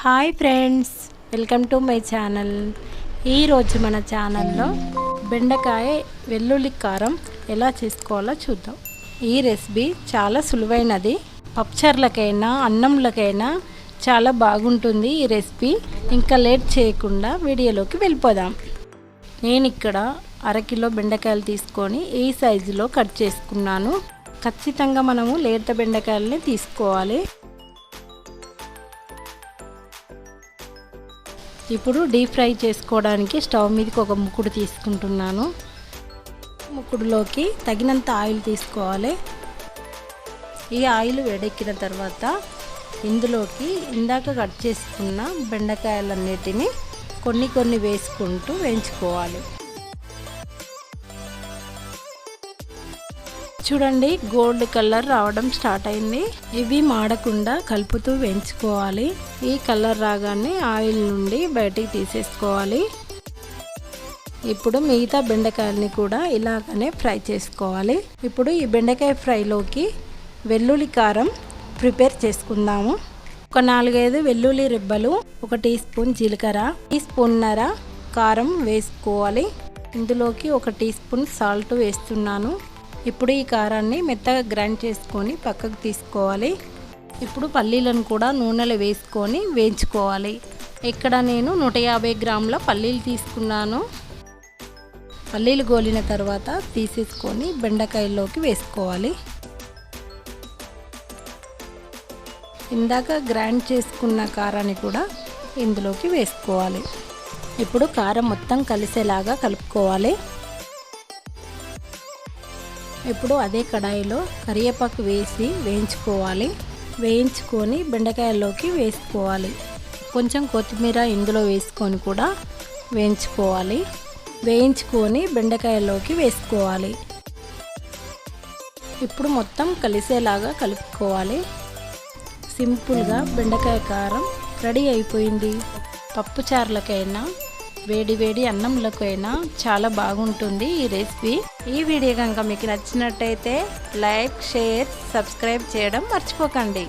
Hi friends welcome to my channel. ఈరోజు మన ఛానల్లో బెండకాయ వెల్లుల్లి కారం ఎలా చేసుకోవాలో చూద్దాం. ఈ రెసిపీ చాలా సులువైనది. పప్చర్లకైనా అన్నంలకైనా చాలా బాగుంటుంది ఈ రెసిపీ. ఇంకా లేట్ చేయకుండా వీడియోలోకి వెళ్ళిపోదాం. నేను ఇక్కడ అరకిలో బెండకాయలు తీసుకొని ఈ సైజులో కట్ చేసుకున్నాను. ఖచ్చితంగా మనము లేత బెండకాయలని తీసుకోవాలి. ఇప్పుడు డీప్ ఫ్రై చేసుకోవడానికి స్టవ్ మీదకి ఒక ముక్కుడు తీసుకుంటున్నాను. ముక్కుడులోకి తగినంత ఆయిల్ తీసుకోవాలి. ఈ ఆయిల్ వేడెక్కిన తర్వాత ఇందులోకి ఇందాక కట్ చేసుకున్న బెండకాయలన్నిటిని కొన్ని కొన్ని వేసుకుంటూ వేయించుకోవాలి. చూడండి గోల్డ్ కలర్ రావడం స్టార్ట్ అయింది. ఇవి మాడకుండా కలుపుతూ వేయించుకోవాలి. ఈ కలర్ రాగానే ఆయిల్ నుండి బయటికి తీసేసుకోవాలి. ఇప్పుడు మిగతా బెండకాయల్ని కూడా ఇలాగనే ఫ్రై చేసుకోవాలి. ఇప్పుడు ఈ బెండకాయ ఫ్రైలోకి వెల్లుల్లి కారం ప్రిపేర్ చేసుకుందాము. ఒక నాలుగైదు వెల్లుల్లి రిబ్బలు ఒక టీ స్పూన్ జీలకర్ర టీ స్పూన్నర కారం వేసుకోవాలి. ఇందులోకి ఒక టీ స్పూన్ సాల్ట్ వేస్తున్నాను. ఇప్పుడు ఈ కారాన్ని మెత్తగా గ్రైండ్ చేసుకొని పక్కకు తీసుకోవాలి. ఇప్పుడు పల్లీలను కూడా నూనెలో వేసుకొని వేయించుకోవాలి. ఇక్కడ నేను నూట యాభై గ్రాముల పల్లీలు తీసుకున్నాను. పల్లీలు గోలిన తర్వాత తీసేసుకొని బెండకాయల్లోకి వేసుకోవాలి. ఇందాక గ్రైండ్ చేసుకున్న కారాన్ని కూడా ఇందులోకి వేసుకోవాలి. ఇప్పుడు కారం మొత్తం కలిసేలాగా కలుపుకోవాలి. ఇప్పుడు అదే కడాయిలో కరివేపాకు వేసి వేయించుకోవాలి. వేయించుకొని బెండకాయల్లోకి వేసుకోవాలి. కొంచెం కొత్తిమీర ఇందులో వేసుకొని కూడా వేయించుకోవాలి. వేయించుకొని బెండకాయల్లోకి వేసుకోవాలి. ఇప్పుడు మొత్తం కలిసేలాగా కలుపుకోవాలి. సింపుల్గా బెండకాయ కారం రెడీ అయిపోయింది. పప్పుచారులకైనా వేడి వేడి అన్నంలకైనా చాలా బాగుంటుంది ఈ రెసిపీ. ఈ వీడియో కనుక మీకు నచ్చినట్టయితే లైక్ షేర్ సబ్స్క్రైబ్ చేయడం మర్చిపోకండి.